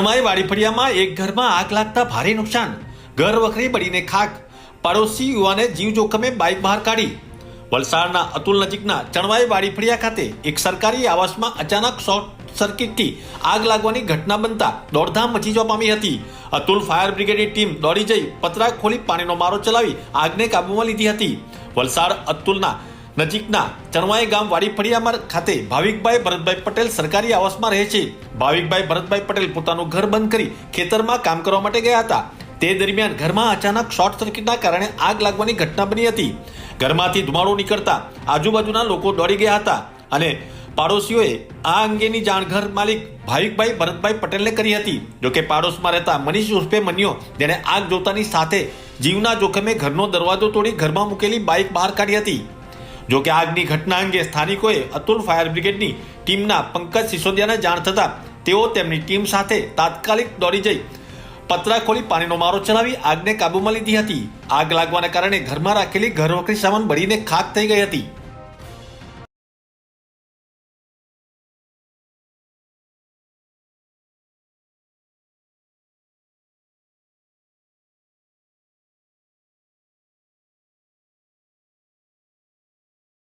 અમારી વાડીફળિયામાં એક ઘરમાં આગ લાગતા ભારે નુકસાન. ઘર વખરી બળીને ખાક. પાડોશી યુવાને જીવ જોખમે બાઇક બહાર કાઢી. વલસાડના અતુલ નજીકના ચણવાઈ વાડીફળિયા ખાતે એક સરકારી આવાસમાં અચાનક શોર્ટ સર્કિટથી આગ લાગવાની ઘટના બનતા દોડધામ મચી જવા પામી હતી. અતુલ ફાયર બ્રિગેડની ટીમ દોડી જઈ પતરા ખોલી પાણીનો મારો ચલાવી આગને કાબૂમાં લીધી હતી. વલસાડ અતુલના નજીકના ચણવાઈ ગામ વાડીફળિયામાં ખાતે ભાવિકભાઈ ભરતભાઈ પટેલ સરકારી આવાસમાં રહે છે. ભાવિકભાઈ ભરતભાઈ પટેલ પોતાનું ઘર બંધ કરી ખેતરમાં કામ કરવા માટે ગયા હતા. તે દરમિયાન ઘરમાં અચાનક શોર્ટ સર્કિટના કારણે આગ લાગવાની ઘટના બની હતી. ઘરમાંથી ધુમાડો નીકળતા આજુબાજુના લોકો દોડી ગયા હતા અને પાડોશીઓએ આ અંગેની જાણ ઘર માલિક ભાવિકભાઈ ભરતભાઈ પટેલને કરી હતી. જોકે પાડોશમાં રહેતા મનીષ ઉર્ફે મન્યો જેને આગ જોતાની સાથે જીવના જોખમે ઘરનો દરવાજો તોડી ઘરમાં મૂકેલી બાઇક બહાર કાઢી હતી. જો કે આગની ઘટના અંગે સ્થાનિકોએ અતુલ ફાયર બ્રિગેડની ટીમના પંકજ સિસોદિયાને જાણ થતાં તેઓ તેમની ટીમ સાથે તાત્કાલિક દોડી જઈ પતરા ખોલી પાણીનો મારો ચલાવી આગને કાબૂમાં લીધી હતી. આગ લાગવાના કારણે ઘરમાં રાખેલી ઘરવખરી સામાન બળીને ખાક થઈ ગઈ હતી.